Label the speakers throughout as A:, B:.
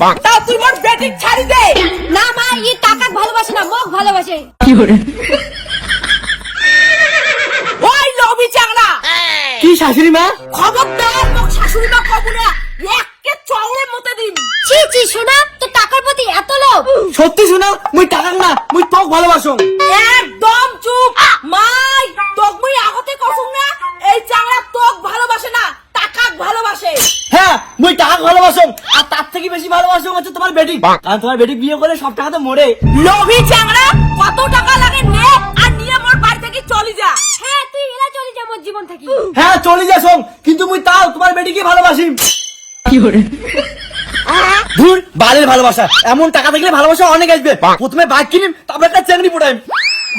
A: তাও তুই মোর বেটিক ছাড়ি দে।
B: না মা ই টাকা ভালোবাসে না মোক ভালোবাসে।
A: ওই লবি চাংড়া
C: কি শাশুড়ি মা?
A: খবরদার মোক শাশুড়ি মা কবু না একে চওড়ে মতে দিন।
B: ছি ছি শোনা তো টাকার প্রতি এত লোভ।
C: সত্যি শোনা মুই টাকা না মুই তোক ভালোবাসো
A: একদম চুপ। মাই তোক মুই আগতে কসুম না এই চাংড়া তোক ভালোবাসে না টাকাক ভালোবাসে।
C: হ্যাঁ মুই টাকা ভালোবাসো বেশি ভালোবাসো হচ্ছে তোমার বেটি। কারণ তোমার বেটি বিয়ে করে সব টাকা তো মরে।
A: লোভি চাংড়া কত টাকা লাগে নে আর নিয়ে মোর বাড়ি থেকে চলে যা।
B: হ্যাঁ তুই এলা চলে যা মোর জীবন থেকে।
C: হ্যাঁ চলে যাস কিন্তু মুই তাও তোমার বেটিকে ভালোবাসি। ধুর বালের ভালোবাসা। এমন টাকা থাকলে ভালোবাসা অনেক আসবে। প্রথমে বাইক কিনিম তারপর একটা চেংড়ি পড়াইম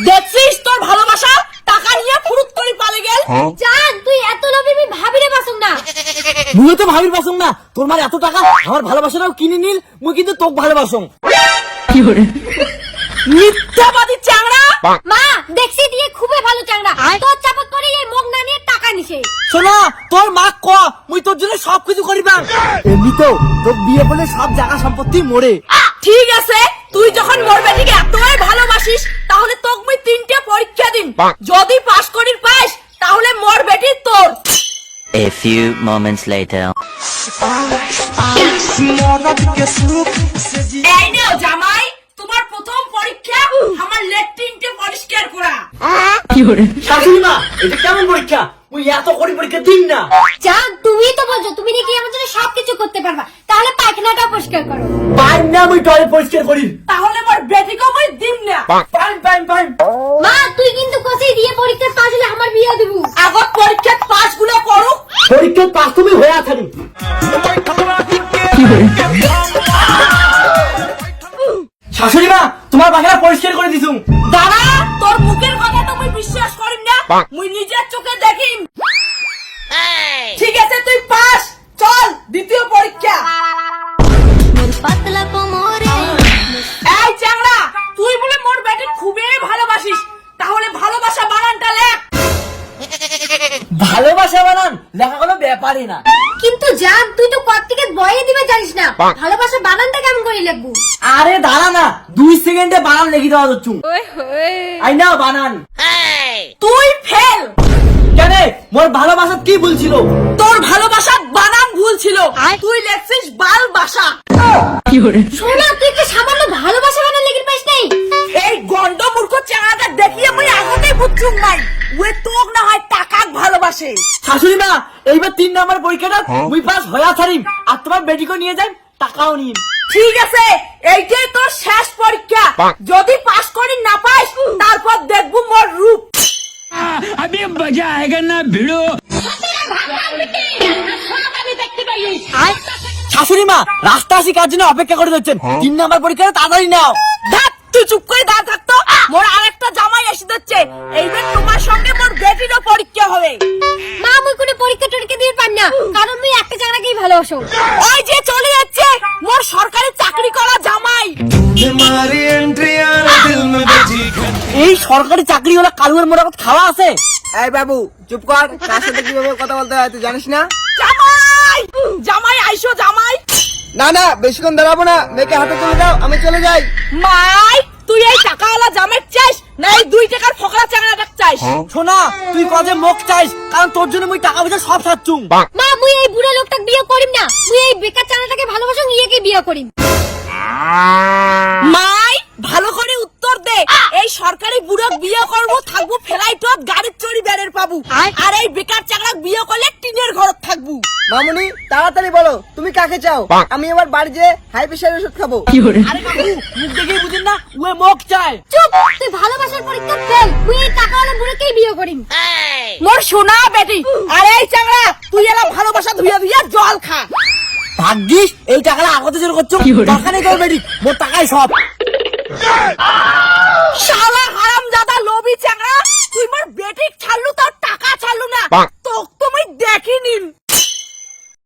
A: দেখছিস তোর ভালোবাসা টাকা নিয়ে ফুরুত করে পালে গেল
B: জান তুই এত লোভী আমি ভাবিরে বাসুম না
C: মুই তো ভাবির বাসং না। তোর মার এত টাকা আমার ভালোবাসাটাও কিনে নিল মুই কিন্তু তোক ভালোবাসং কি করে
A: মিথ্যাবাদী চাংড়া
B: মা দেখছি দিয়ে খুবই ভালো চাংড়া তোর চাপত করে এই মগ না নিয়ে টাকা নিছে।
C: শোনা তোর মা ক মুই তোর জন্য সব কিছু করিবাম এমনি তো তোর বিয়ে বলে সব জায়গা সম্পত্তি মরে।
A: ঠিক আছে তুই যখন মরবে বেটিকে এতই ভালোবাসিস তাহলে তোক মুই তিনটে পরীক্ষা দিন যদি পাস করির পাস তাহলে মোর বেটি তোর
D: A few moments later.
A: এই নাও জামাই তোমার প্রথম পরীক্ষা আমার লেট্রিনটে পরিষ্কার করা।
C: শাশুড়ি মা এটা কেমন পরীক্ষা? মুই এত করি পরীক্ষা দিন না।
B: জান তুমি তো বলছো তুমি নাকি আমার জন্য সবকিছু করতে পারবা। তাহলে পায়খানাটা পরিষ্কার করো।
C: পাইম না মুই টয়লেট পরিষ্কার করি।
A: তাহলে মোর বেটিকে মুই দিম না।
C: পাইম পাইম পাইম।
B: মা তুই কিন্তু দিয়ে পাশ হলে আমার বিয়ে দিব।
A: আগত পরীক্ষার পাসগুলো
C: পরীক্ষা পাস তুমি হয়ে আছেন শাশুড়ি মা তোমার বাসাটা পরিষ্কার করে দিছুম।
A: দাঁড়া তোর মুখের কথা তো মুই বিশ্বাস করিম না। মুই নিজের চোখে দেখিম। ঠিক আছে তুই পাস। চল দ্বিতীয় পরীক্ষা।
B: পাতলা কোমরে।
A: এই চাংড়া তুই বলে মোর বেটি খুবই ভালোবাসিস। তাহলে ভালোবাসা বানানটা লেখ।
C: ভালোবাসা বানান লেখা কোনো ব্যাপারই না।
B: কিন্তু জান তুই তো কত থেকে বয়ে দিবে জানিস না। ভালোবাসা বানানটা কেমন করে লিখব?
C: আরে দাঁড়া না দুই সেকেন্ডে বানান লিখে দেওয়া হচ্ছে। আই না বানান।
A: তুই ফেল!
C: কেন? মোর ভালোবাসা কি বলছিল
A: তোর ভালোবাসার বানান ভুল ছিল। তুই লেখছিস বাল বাসা।
B: শোনা তুই কি সামান্য ভালোবাসা বানান লিখে পাইস নাই?
A: এই গন্ড মূর্খ চাঙাটা দেখিয়ে মুই আগতেই বুঝছুম নাই।
C: শাশুড়ি মা এইবার তিন নম্বর পরীক্ষাটা মুই পাস হয়ে ছাড়িম। আর তোমার বেটিকে নিয়ে যাই টাকাও নিন
A: ঠিক আছে এইটাই তোর শেষ পরীক্ষা। যদি পাস করি না পাস তারপর দেখব মোর রূপ।
E: আমি মজা আয়েগা না ভিড়ো
C: শাশুড়ি মা রাস্তা আসি কার জন্য অপেক্ষা করে যাচ্ছেন হ্যাঁ। তিন নম্বর পরীক্ষা তাড়াতাড়ি নাও।
A: তুই চুপ করে দাঁড় থাকতো মোর আরেকটা জামাই এসে যাচ্ছে। এইবার তোমার সঙ্গে
B: না কারণ মুই একটা জায়গাকেই ভালোবাসো।
A: ওই যে চলে যাচ্ছে মোর সরকারি চাকরি করা জামাই।
C: এই সরকারি চাকরি হলো কালুয়ের মোড়াকত খাওয়া আছে?
F: এই বাবু চুপ কর কার সাথে কীভাবে কথা বলতে হয় তুই জানিস না?
A: জামাই! জামাই আইসো জামাই।
F: না না বেশিক্ষণ দাঁড়াবো না মেয়েকে হাতে তুলে দাও আমি চলে যাই।
A: মাই তুই এই টাকাওয়ালা জামাই চাস না এই দুই টাকার ফকরা চাকরাটা চাইস?
C: শোনা তুই কজে মুখ চাইস? কারণ তোর জন্য মুই টাকা পয়সা সব সাচ্ছুম
B: মা মুই এই বুড়া লোকটাকে বিয়ে করিম না। মুই এই বেকার চানাটাকে ভালোবাসো ইয়েকে বিয়ে করিম।
A: মাই ভালো করে উত্তর দে। এই সরকারি বুড়ো বিয়ে করব থাকব গাড়ির পাবু আর এই বেকার চাকরা বিয়ে করলে টিনের ঘরত থাকব।
F: মামুনি তাড়াতাড়ি বলো তুমি কাকে চাও? আমি এবার বাড়ি যেয়ে হাই প্রেশারের ওষুধ খাব।
C: আরে কাকু মুখ দেখেই বুঝেন না উয়ে মুখ চায়।
B: চুপ তুই ভালোবাসার পরীক্ষা ফেল। মুই এই টাকাওয়ালা বুড়োকেই বিয়ে করিম।
A: মোর সোনা বেটি। আর এই চাকরা তুই এলা ভালোবাসা ধুইয়া ধুইয়া জল খা।
C: ভাগ্যিস এই টাকাটা আগতে জোর করছ। টাকা নেই তোর বেটি মোর টাকাই সব
A: শালা হারাম দাদা লোভি চাকরা